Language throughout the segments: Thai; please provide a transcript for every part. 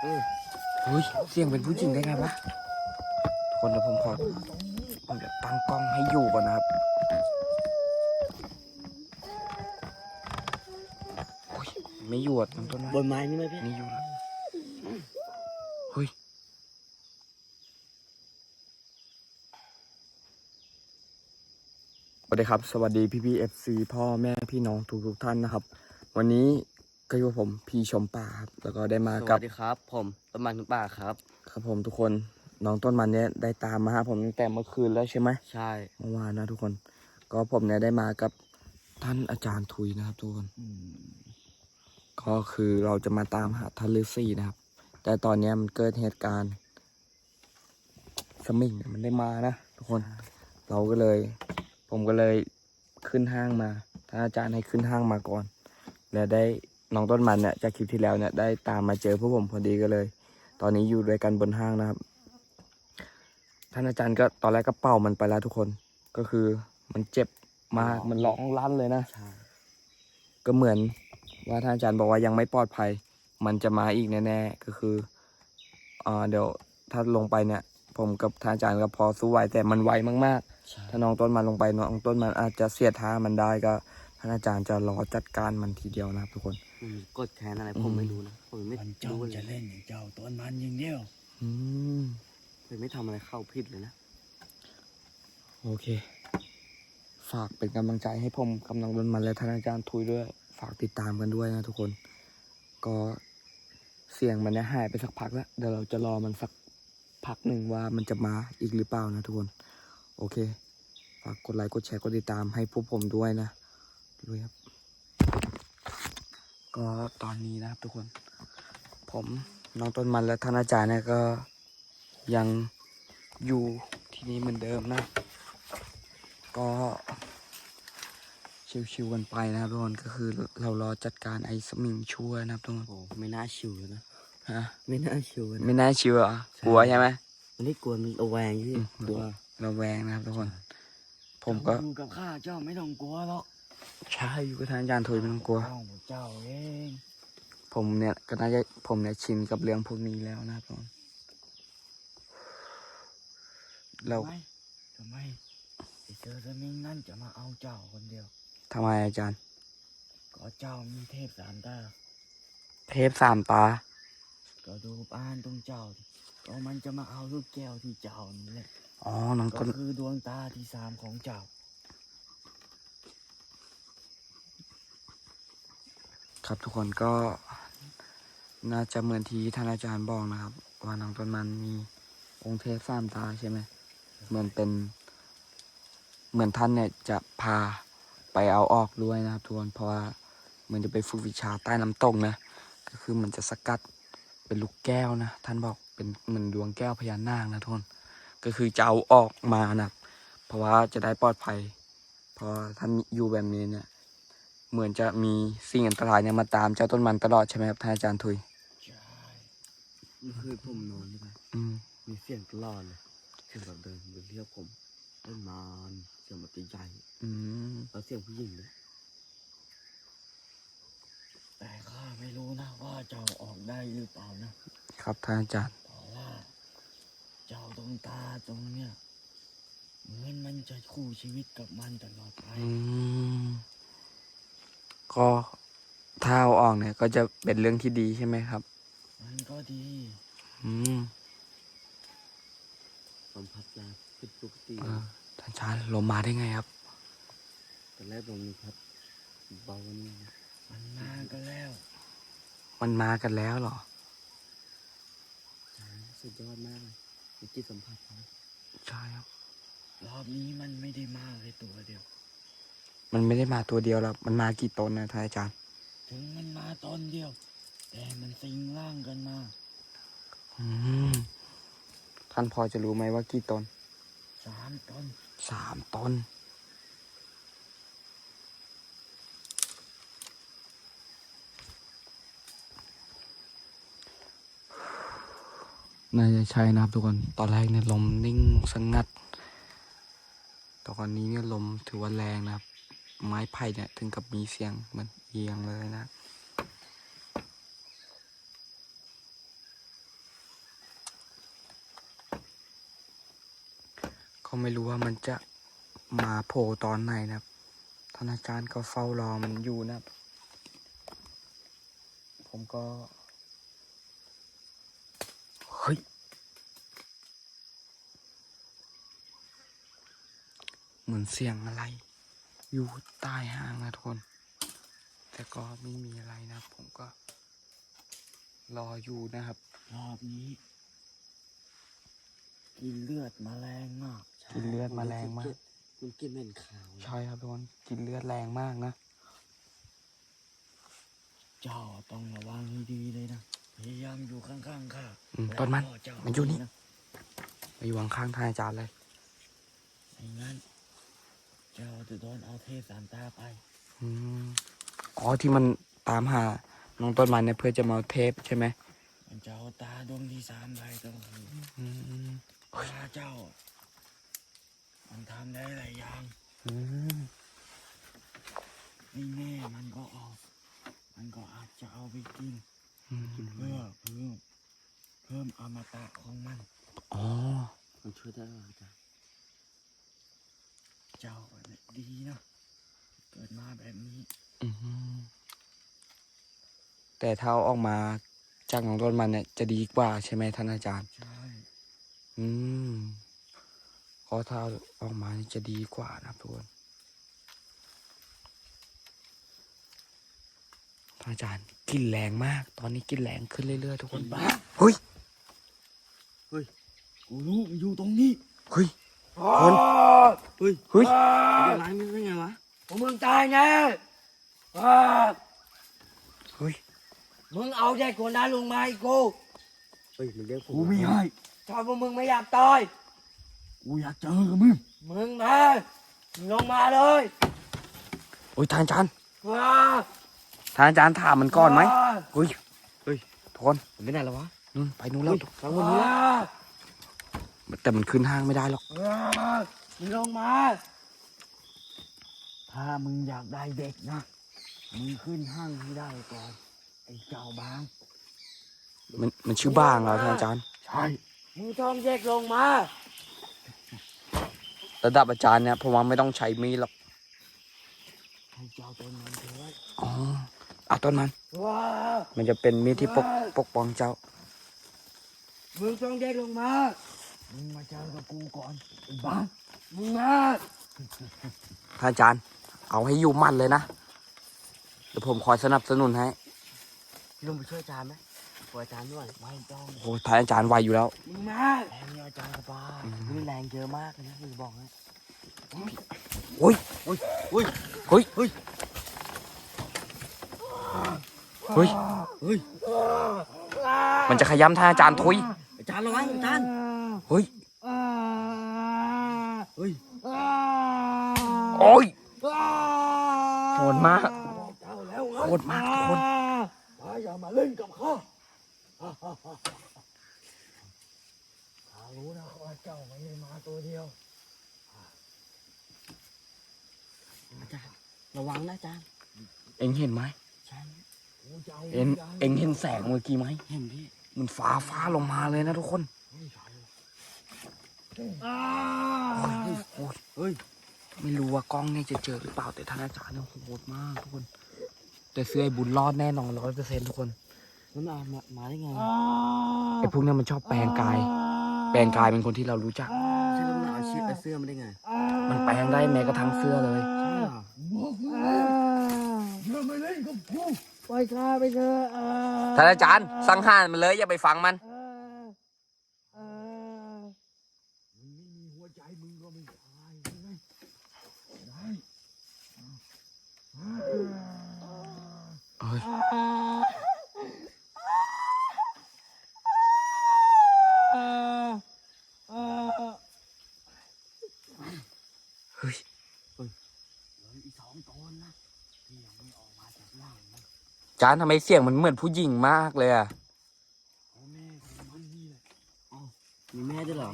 เออเฮ้ยเสียงเป็นผู้หญิงได้ไงวะทุกคนเดี๋ยวผมขอผมจะตั้งกล้องให้อยู่ก่อนนะครับโอ้ยไม่อยู่อะต้นต้นไม้บนไม้นี่ไหมพี่ไม่อยู่แล้วเฮ้ยสวัสดีครับ สวัสดีพี่พีเอฟซีพ่อแม่พี่น้องทุกทุกๆท่านนะครับ วันนี้ ก็อยู่กับผมพี่ชมป่าครับแล้วก็ได้มาสกัวับสดีครับ ผมต้นมันทุกป่าครับ ครับผมทุกคนน้องต้นมันเนี่ยได้ตามมาหาผมตั้งแต่เมื่อคืนแล้วใช่ไหมใช่ เมื่อวานนะทุกคน ก็ผมเนี่ยได้มากับท่านอาจารย์ทุยนะครับทุกคน ก็คือเราจะมาตามหาท่านฤาษีนะครับ แต่ตอนเนี้ยมันเกิดเหตุการณ์ สมิงเนี่ยมันได้มานะทุกคน เราก็เลย ผมก็เลยขึ้นห้างมาท่านอาจารย์ให้ขึ้นห้างมาก่อน แล้วได้ น้องต้นมันเนี่ยจากคลิปที่แล้วเนี่ยได้ตามมาเจอพวกผมพอดีก็เลย ตอนนี้อยู่ด้วยกันบนห้างนะครับ ท่านอาจารย์ก็ตอนแรกก็เป่ามันไปแล้วทุกคน ก็คือมันเจ็บมากมันร้องลั่นเลยนะใช่ก็เหมือนว่าท่านอาจารย์บอกว่ายังไม่ปลอดภัย มันจะมาอีกแน่ๆก็คืออ่าเดี๋ยวถ้าลงไปเนี่ยผมกับท่านอาจารย์ก็พอสู้ไหวแต่มันไวมากใช่ๆถ้าน้องต้นมันลงไปน้องต้นมันอาจจะเสียท่ามันได้ก็ท่านอาจารย์จะรอจัดการมันทีเดียวนะครับทุกคน มันมีกดแค้นอะไรอืมผมไม่รู้นะผมไม่มันจ้องรู้เลจะยเล่นอย่างเจ้าต้นมันอย่างเดียวอืมผมไม่ทำอะไรเข้าผิดเลยนะโอเค ฝากเป็นกำลังใจให้ผมกำลังต้นมันและท่านอาจารย์ทุยด้วย ฝากติดตามกันด้วยนะทุกคน ก็เสียงมันเนี่ยหายไปสักพักแล้วเดี๋ยวเราจะรอมันสักพักหนึ่งว่ามันจะมาอีกหรือเปล่านะทุกคน โอเค ฝากกดไลค์กดแชร์กดติดตามให้พวกผมด้วยนะด้วยครับ ก็ตอนนี้นะครับทุกคน ผมน้องต้นมันและท่านอาจารย์เนี่ยก็ยังอยู่ที่นี่เหมือนเดิมนะ ก็ชิวๆกันไปนะครับทุกคนก็คือเรารอจัดการไอ้สมิงชั่วนะครับทุกคนโอ้ไม่น่าชิวเลยนะฮะไม่น่าชิวเลยนะไม่น่าชิวเหรอะใช่กลัวใช่ไหมมันไม่กลัวมันระแวงที่อืมกลัวเราแวงนะครับทุกคน ผมก็ อยู่กับข้าเจ้าไม่ต้องกลัวหรอก ใช่อยู่กับทางอาจารย์ทุยไม่ต้องกลัวข้าของเจ้าเองผมเนี่ยก็น่าจะผมเนี่ยชินกับเรื่องพวกนี้แล้วนะครับทุกคนเราทำไมทำไมไอ้เสือสมิงนั่นจะมาเอาเจ้าคนเดียว ทำไมอาจารย์ ก็เจ้ามีเทพสามตา เทพสามตา ก็ดูบ้านตรงเจ้าดิก็มันจะมาเอาลูกแก้วที่เจ้านี่แหละ อ๋อน้องก็ต้นคือดวงตาที่สามของเจ้า ครับ ทุกคนก็น่าจะเหมือนที่ท่านอาจารย์บอกนะครับ ว่าน้องต้นมันมีองค์เทพสามตาใช่ไหมเหมือนเป็น เหมือนท่านเนี่ยจะพาไปเอาออกด้วยนะครับทุกคนเพราะว่าเหมือนจะไปฝึกวิชาใต้น้ำตกนะก็คือมันจะสกัดเป็นลูกแก้วนะท่านบอกเป็นเหมือนดวงแก้วพญานาคนะทุกคนก็คือจะเอาออกมานะเพราะว่าจะได้ปลอดภัยเพราะท่านอยู่แบบนี้เนี่ย เหมือนจะมีสิ่งอันตรายเนี่ยมาตามเจ้าต้นมันตลอดใช่ไหมครับท่านอาจารย์ทุยใช่เมื่อคืนผมนอนใช่ไหมอืมมีเสียงตลอดเลยเสียงแบบเดินเดินเรียกผมต้นมานเสียงแบบใหญ่อืมๆแล้วเสียงผู้หญิงเลยแต่ข้าไม่รู้นะว่าเจ้าออกได้หรือเปล่านะ ครับท่านอาจารย์เพราะว่า เจ้าตรงตาตรงเนี้ยเหมือนมันจะคู่ชีวิตกับมันตลอดไปอืม ก็ถ้าเอาออกเนี่ย ก็จะเป็นเรื่องที่ดีใช่ไหมครับ มันก็ดีอืมสัมผัสยาผิดปกติเออท่านอาจารย์ลมมาได้ไงครับ ตอนแรกลมพัดเบากว่านี่นะมันมากันแล้วมันมากันแล้วเหรอใช่สุดยอดมากเลยมีจิตสัมผัสเขาใช่ครับ รอบนี้มันไม่ได้มาแค่ตัวเดียว มันไม่ได้มาตัวเดียวแล้วมันมากี่ตนนะท่านอาจารย์ ถึงมันมาตอนเดียว แต่มันสิงร่างกันมา อืมท่านพอจะรู้ไหมว่ากี่ตนสามตนสามตนน่าจะใช่นะครับทุกคน ตอนแรกเนี่ยลมนิ่งสงัด ตอนนี้เนี่ยลมถือว่าแรงนะครับ ไม้ไผ่เนี่ย ถึงกับมีเสียงมันเอียงเลยนะก็ไม่รู้ว่ามันจะมาโผล่ตอนไหนนะครับธนาจารย์ก็เฝ้ารอมันอยู่นะผมก็ เฮ้ย เหมือนเสียงอะไร อยู่ใต้ห้างนะทุกคน แต่ก็ไม่มีอะไรนะครับผมก็ รออยู่นะครับ รอบนี้ กินเลือดมาแรงมากกินเลือดมาแรงมากมันกินเหม็นขาวใช่ครับทุกคนกินเลือดแรงมากนะ เจ้าต้องระวังให้ดีเลยนะ พยายามอยู่ข้างๆข้าอืมต้นมันแล้วก็เจ้ามันอยู่นี่ะไปอยู่ข้างๆท่านอาจารย์เลย ไม่งั้น เจ้าจะโดนเอาเทพสามตาไปอืมอ๋อที่มันตามหาน้องต้นไม้เนี่ยเพื่อจะมาเอาเทปใช่ไหมมันจะเอาตาดวงที่สามไปก็คืออืมตาเจ้า มันทำได้หลายอย่างอืมไม่แน่มันก็เอามันก็อาจจะเอาไปกินอืมเพื่อเพิ่มเพิ่มอมตะของมันอ๋อ มันช่วยได้เหรออาจารย์ เจ้าเนี่ยดีนะเกิดมาแบบนี้อืมแต่ถ้าเอาออกมาจากน้องต้นมันเนี่ยจะดีกว่าใช่ไหมท่านอาจารย์ ใช่ อืมเพราะถ้าเอาออกมานี่จะดีกว่านะครับทุกคนท่านอาจารย์กลินแรงมาก ตอนนี้กลินแรงขึ้นเรื่อยๆทุกคนบ้าเฮ้ยกูรู้มันอยู่ตรงนี้ เฮ้ย คนเฮ้ยเฮ้ยมันจะล้างนี่ได้ไงวะพวกมึงตายแน่อ้าเฮ้ยมึงเอาเด็กคนนั้นลงมาให้กูเฮ้ยมันเรียกผมกูไม่ให้ถ้าพวกมึงไม่อยากตายกูอยากเจอกับมึงมึงมามึงลงมาเลยโอ้ยท่านอาจารย์ว้าท่านอาจารย์ถามมันก่อนไหมเฮ้ยเฮ้ยทุกคนมันไม่ได้แล้ววะนู่นไปนู่นแล้วฟังวันนี้ว้า แต่มันขึ้นห้างไม่ได้หรอกว้ามึงลงมา ถ้ามึงอยากได้เด็กนะ มึงขึ้นห้างให้ได้ก่อน ไอ้เจ้าบาง มันมันชื่อบ้างเหรอท่านอาจารย์ ใช่ มึงต้องเด็กลงมา ระดับอาจารย์เนี่ยผมว่าไม่ต้องใช้มีดหรอกให้เจ้าต้นมันเถิดอ๋อเอาต้นมันว้ามันจะเป็นมีดที่ปกปกป้องเจ้า มึงต้องเด็กลงมา มึงมาเจอกับกูก่อนไอ้บ้ามึงมาท่านอาจารย์ เอาให้อยู่มั่นเลยนะ เดี๋ยวผมคอยสนับสนุนให้ลงไปช่วยอาจารย์ไหมช่วยอาจารย์ด้วยไม่ต้องโอ้โหท่านอาจารย์ไวอยู่แล้ว มึงมาแรงเนี่ยอาจารย์กระบานี่แรงเยอะมากเลยนะคือบอกให้โอ้ยอุ้ยอุ้ยเฮ้ยเฮ้ยเฮ้ย เฮ้ย มันจะขย้ำท่านอาจารย์ทุยอาจารย์ระวังอาจารย์ เฮ้ยเฮ้ยโอ้ยโหดมากเจ้าแล้วไงโหดมากทุกคนข้าอย่ามาเล่นกับข้าข้ารู้นะว่าเจ้าไม่ได้มาตัวเดียวอาจารย์ระวังนะอาจารย์เอ็งเห็นไหมฉันกูจะาเอ็งวิญญาณเอ็งเห็นแสงเมื่อกี้ไหมเห็นพี่มันฟ้าฟ้าลงมาเลยนะทุกคนไม่ใช่หรอก โอ้ยเฮ้ย ไม่รู้ว่ากล้องเนี่ยจะเจอหรือเปล่าแต่ท่านอาจารย์เนี่ยโหดมากทุกคน แต่เสื้อไอ้บุญรอดแน่นอนร้อยเปอร์เซ็นต์ทุกคนมันมามามาได้ไงไอ้พวกเนี้ยมันชอบแปลงกาย แปลงกายเป็นคนที่เรารู้จักใช่แล้วมันเอาชีเอาเสื้อมาได้ไง มันแปลงได้แม้กระทั่งเสื้อเลยใช่เหรอบอกกูอย่ามาเล่นกับกูไปข้าไปเถอะอ่ท่านอาจารย์สังหารมันเลยอย่าไปฟังมัน อ่าอ่ามึงไม่มีหัวใจมึงก็ไม่ตายใช่ไหมได้ เฮ้ย เฮ้ย เหลืออีกสองตนนะที่ยังไม่ออกมาจากร่างมัน อา จารย์ทำไมเสียงมันเหมือนผู้หญิงมากเลยอะพ่อแม่ของมันนี่แหละมีแม่ด้วยเหรอ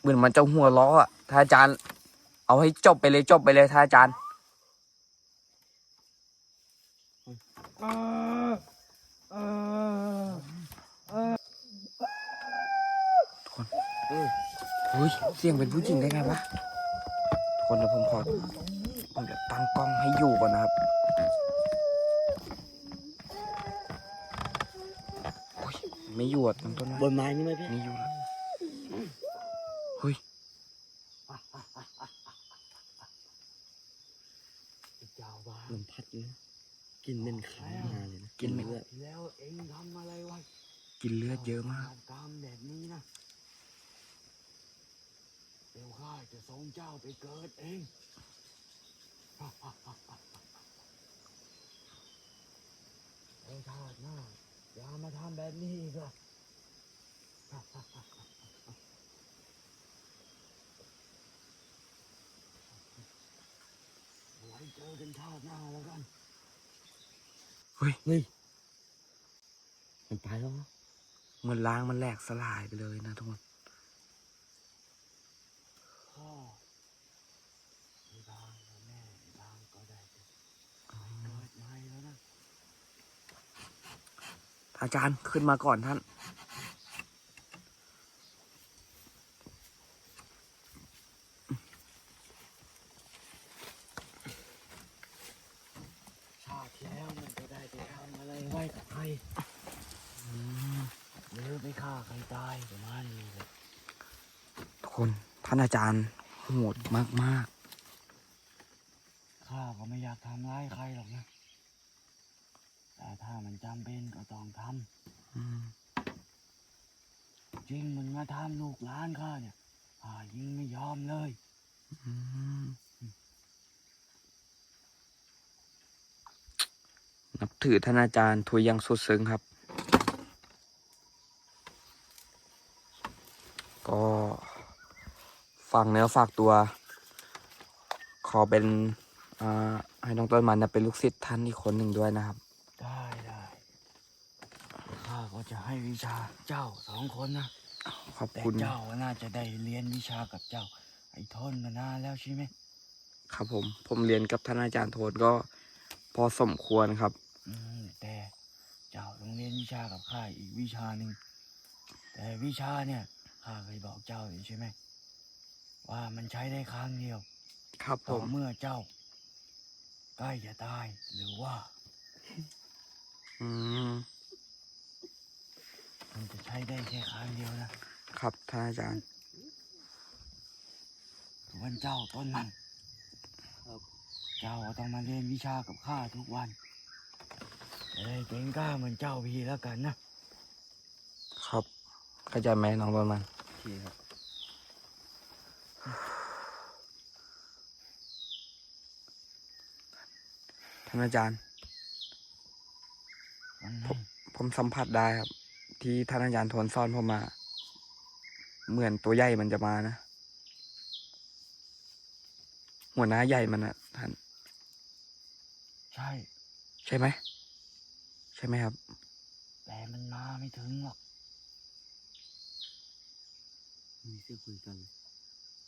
เหมือนมันจะหัวล้ออะท่าอาจารย์ เอาให้จบไปเลยจบไปเลยท่าอาจารย์อ่าอ่าอ่าเออเฮ้ย เสียงเป็นผู้หญิงได้ไงวะทุกคนเดี๋ยวผมขอ ผมจะตั้งกล้องให้อยู่ก่อนนะครับโอ้ยไม่อยู่อะต้นต้นบนไม้นี่ไหมพี่ไม่อยู่แล้วเฮ้ยเจ้าบ้าลมพัดเลยกลินเหม็นขาวมาเลยนะกลิ่นเหม็นเลือดแล้วเองทำอะไรไว้กินเลือดเยอะมากตามแบบนี้นะเดี๋ยวข้าจะส่งเจ้าไปเกิดเอง เอ้ ชาติหน้าอย่ามาทำแบบนี้อีกละไว้เจอกันชาติหน้าแล้วกัน เฮ้ยเฮ้ยมันตายแล้วเหรอเหมือนล้างมันแหลกสลายไปเลยนะทุกคน พ่อไม่บางแล้วแม่ไม่บางก็ได้แต่ไปเกิดใหม่แล้วนะ อาจารย์ขึ้นมาก่อนท่าน ชาติที่แล้วมันก็ได้ไปทำอะไรไว้กับใครหรือไปฆ่าใครตายประมาณนี้เลยทุกคนท่านอาจารย์โหดมาก ข้าก็ไม่อยากทำร้ายใครหรอกนะ แต่ถ้ามันจำเป็นก็ต้องท ๆอืมำจริงมันมาทำลูกหลานข้าเนี่ยข้ายิงไม่ยอมเลย อืมนับถื อท่านอาจารย์ทุยอยังสุดซึ้งครับ ก็ฝากเนื้อฝากตัว ขอเป็นอ่าให้น้องต้นมันนะเป็นลูกศิษย์ท่านอีกคนหนึ่งด้วยนะครับ ได้ได้ข้าก็จะให้วิชาเจ้าสองคนนะขอบแต่คุณเจ้าน่าจะได้เรียนวิชากับเจ้า ไอ้ทนมานานแล้วใช่ไหมครับผมผมเรียนกับท่านอาจารย์โทนก็พอสมควรครับ อืมแต่เจ้าต้องเรียนวิชากับข้าอีกวิชาหนึ่งแต่วิชาเนี่ยข้าเคยบอกเจ้าอยู่ใช่ไหมว่ามันใช้ได้ครั้งเดียวครับผต่อมเมื่อเจ้า ใกล้จะตายหรือว่า อืมมันจะใช้ได้แค่ครั้งเดียวนะครับท่านอาจารย์ ส่วนเจ้าต้นมันเจ้าก็ต้องมาเรียนวิชากับข้าทุกวันจะ ได้เก่งกล้าเหมือนเจ้าพี่แล้วกันนะ ครับเข้าใจไหมน้องต้นมันโอเคครับ ท่านอาจารย์วันนั้นผมสัมผัสได้ครับ ที่ท่านอาจารย์โทนซ่อนผมมา เหมือนตัวใหญ่มันจะมานะ หัวหน้าใหญ่มันอะท่าน ใช่ ใช่ไหมใช่ไหมครับ แต่มันมาไม่ถึงหรอก มีเสียงคุยกันเลย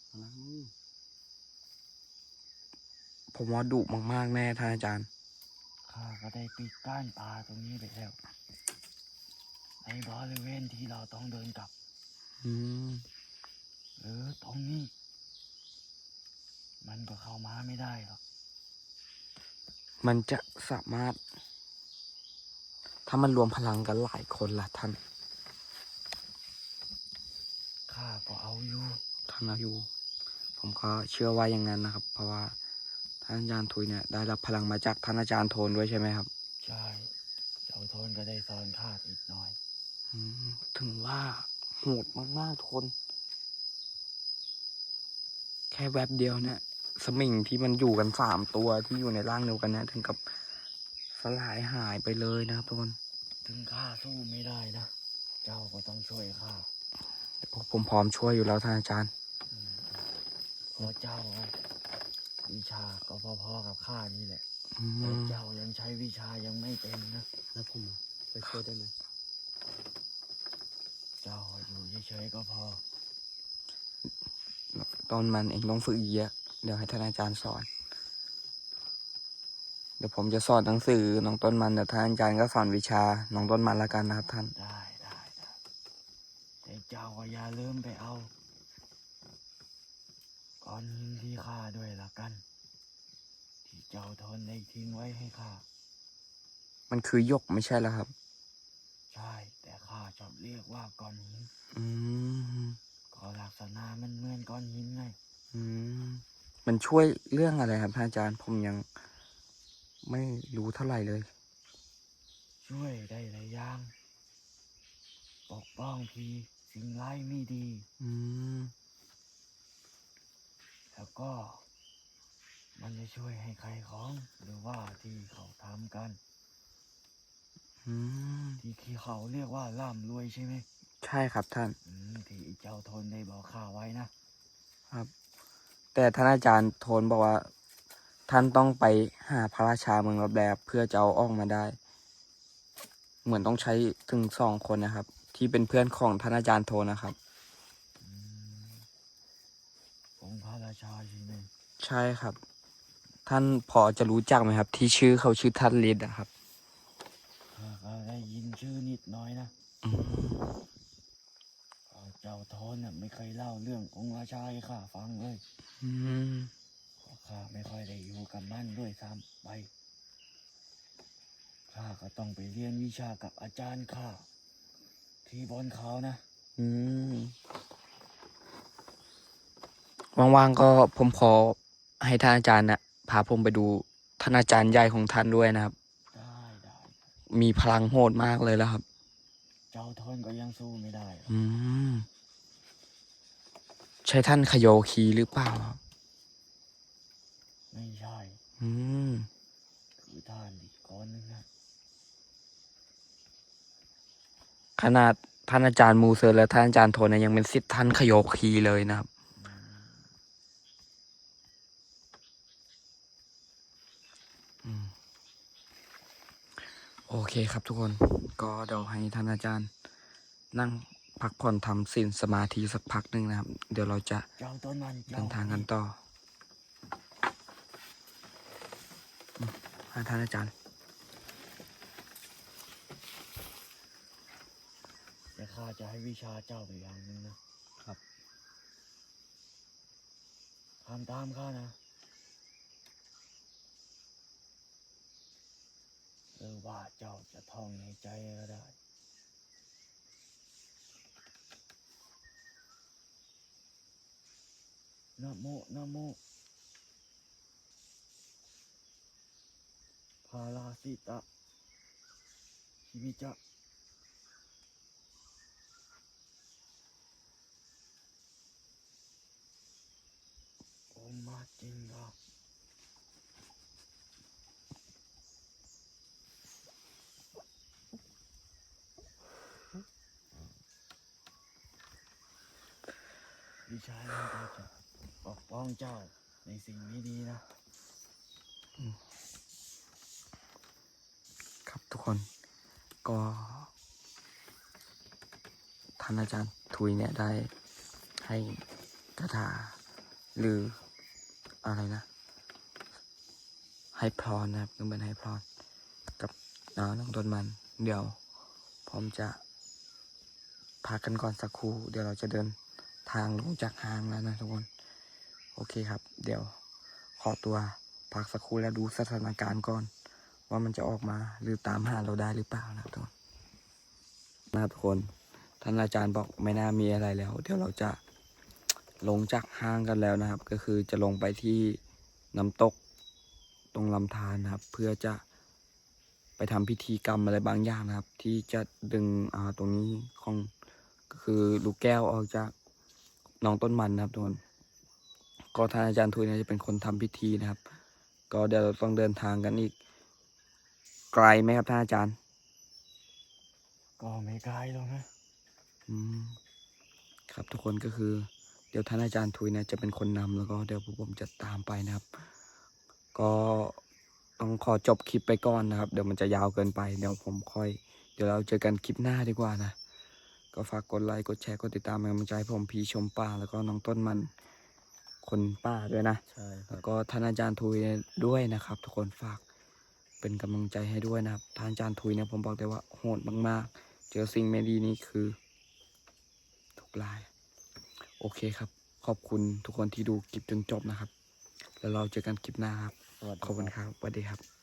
เอาละอู้ผมว่าดุมากๆแน่ท่านอาจารย์ ข้าก็ได้ปิดก้านป่าตรงนี้ไปแล้ว ในบริเวณที่เราต้องเดินกลับ อืมหรือตรงนี้ มันก็เข้ามาไม่ได้หรอก มันจะสามารถถ้ามันรวมพลังกันหลายคนล่ะท่าน ข้าก็เอาอยู่ท่านอายุผมก็เชื่อว่าอย่างนั้นนะครับ เพราะว่าท่านอาจารย์ทุยเนี่ยได้รับพลังมาจากท่านอาจารย์โทนด้วยใช่ไหมครับ ใช่เจ้าโทนก็ได้สอนข้าอีกหน่อย อืมถึงว่าโหดมากๆทุกคนแค่แวบเดียวเนี่ยสมิงที่มันอยู่กันสามตัวที่อยู่ในร่างเดียวกันเนี่ยถึงกับสลายหายไปเลยนะครับทุกคน ถึงข้าสู้ไม่ได้นะ เจ้าก็ต้องช่วยข้าผมพร้อมช่วยอยู่แล้วท่านอาจารย์อืมเพราะเจ้าอะวิชาก็พอๆกับข้านี่แหละอืแต่มเจ้ายังใช้วิชายังไม่เป็นนะแล้วผมอะไปช่วยได้ไหมเจ้าอยู่เฉยๆก็พอ ตอนมันเองต้องฝึกเยอะ เดี๋ยวให้ท่านอาจารย์สอน เดี๋ยวผมจะสอนหนังสือน้องต้นมันแต่ท่านอาจารย์ก็สอนวิชาน้องต้นมันละกันนะครับท่านได้ได้ได้แต่แต่เจ้าก็อย่าลืมไปเอาก้อนหินที่ข้าด้วยละกัน ที่เจ้าทนได้ทิ้งไว้ให้ข้ามันคือหยกไม่ใช่แล้วครับ ใช่ แต่ข้าชอบเรียกว่าก้อนหินอืมก็ลักษณะมันเหมือนก้อนหินไงอืมมันช่วยเรื่องอะไรครับท่านอาจารย์ผมยัง ไม่รู้เท่าไหร่เลย ช่วยได้หลายอย่าง ปกป้องผีสิ่งร้ายไม่ดี อืม แล้วก็ มันจะช่วยให้ใครของ หรือว่าที่เขาทำกัน อืม ที่ที่เขาเรียกว่าร่ำรวยใช่ไหม ใช่ครับท่าน อืม ที่เจ้าทนได้บอกข้าไว้นะครับ แต่ท่านอาจารย์โทนบอกว่า ท่านต้องไปหาพระราชาเมืองรับแลเพื่อจะเอาออกมาได้ เหมือนต้องใช้ถึงสองคนนะครับ ที่เป็นเพื่อนของท่านอาจารย์โทนนะครับอืมองค์พระราชาใช่ไหมใช่ครับ ท่านพอจะรู้จักไหมครับ ที่ชื่อเขาชื่อท่านลิดอะครับ ข้าก็ได้ยินชื่อนิดหน้อยนะอืมก็เจ้าทนน่ะไม่เคยเล่าเรื่ององค์ราชาให้ข้าฟังเลย อืมเพราะ ข้าไม่ค่อยได้อยู่กับมันด้วยซ้ำไป ข้าก็ต้องไปเรียนวิชากับอาจารย์ข้า ที่บนเขานะ อืม ว่างๆก็ผมขอให้ท่านอาจารย์นะพาผมไปดูท่านอาจารย์ใหญ่ของท่านด้วยนะครับ ได้ได้มีพลังโหดมากเลยแล้วครับ เจ้าทนก็ยังสู้ไม่ได้หรอก อืม ใช่ท่านขโยคีหรือเปล่าครับ ไม่ใช่ อืม คือท่านอีกคนนึงนะขนาดท่านอาจารย์มูเซอร์และท่านอาจารย์โทนเนยยังเป็นสิทธิ์ท่านขโยคีเลยนะครับอืมอืมโอเคครับทุกคน ก็เดี๋ยวให้ท่านอาจารย์ นั่งพักผ่อนทำศีลสมาธิสักพักหนึ่งนะครับ เดี๋ยวเราจะเจ้าต้นมันเดินทางกันต่อ อืมให้ท่านอาจารย์แต่ข้าจะให้วิชาเจ้าไปอย่างหนึงนะครับทำตามข้านะหรือว่าเจ้าจะท่องในใจก็ได้ นะโมนะโมาราสิตะชิวิจะโอมาจิงกาวิชานี้ก็จะปกป้องเจ้าในสิ่งไม่ดีนะ คน ก็ท่านอาจารย์ทุยเนี่ยได้ให้คาถาหรืออะไรนะ ให้พรนะครับก็เหมือนให้พรกับน้องน้องต้นมัน เดี๋ยวผมจะพักกันก่อนสักครู่ เดี๋ยวเราจะเดินทางลงจากห้างแล้วนะทุกคน โอเคครับ เดี๋ยวขอตัวพักสักครู่แล้วดูสถานการณ์ก่อน ว่ามันจะออกมาหรือตามหาเราได้หรือเปล่านะทุกคนนะครับทุกคนท่านอาจารย์บอกไม่น่ามีอะไรแล้ว เดี๋ยวเราจะลงจากห้างกันแล้วนะครับ ก็คือจะลงไปที่น้ำตกตรงลำธารนะครับ เพื่อจะไปทำพิธีกรรมอะไรบางอย่างนะครับ ที่จะดึงอ่าตรงนี้ของก็คือลูกแก้วออกจากน้องต้นมันนะครับทุกคนก็ท่านอาจารย์ทุยเนี่ยจะเป็นคนทำพิธีนะครับ ก็เดี๋ยวเราต้องเดินทางกันอีก ไกลไหมครับท่านอาจารย์ ก็ไม่ไกลหรอกนะอืมครับทุกคนก็คือ เดี๋ยวท่านอาจารย์ทุยเนี่ยจะเป็นคนนำแล้วก็เดี๋ยวพวกผมจะตามไปนะครับ ก็ต้องขอจบคลิปไปก่อนนะครับ เดี๋ยวมันจะยาวเกินไปเดี๋ยวผมค่อย เดี๋ยวเราเจอกันคลิปหน้าดีกว่านะก็ฝากกดไลค์กดแชร์กดติดตามเป็นกำลังใจให้ผมพีชมป่าแล้วก็น้องต้นมันคนป้าด้วยนะ ใช่ครัแล้บวก็ท่านอาจารย์ทุยด้วยนะครับ ทุกคนฝาก เป็นกำลังใจให้ด้วยนะครับท่านอาจารย์ทุยเนี่ยผมบอกได้ว่าโหดมากๆ เจอสิ่งไม่ดีนี่คือลาย โอเคครับ ขอบคุณทุกคนที่ดูคลิปจนจบนะครับ แล้วเราเจอกันคลิปหน้าครับสวัสดีขอบคุณครับครับสวัสดีครับ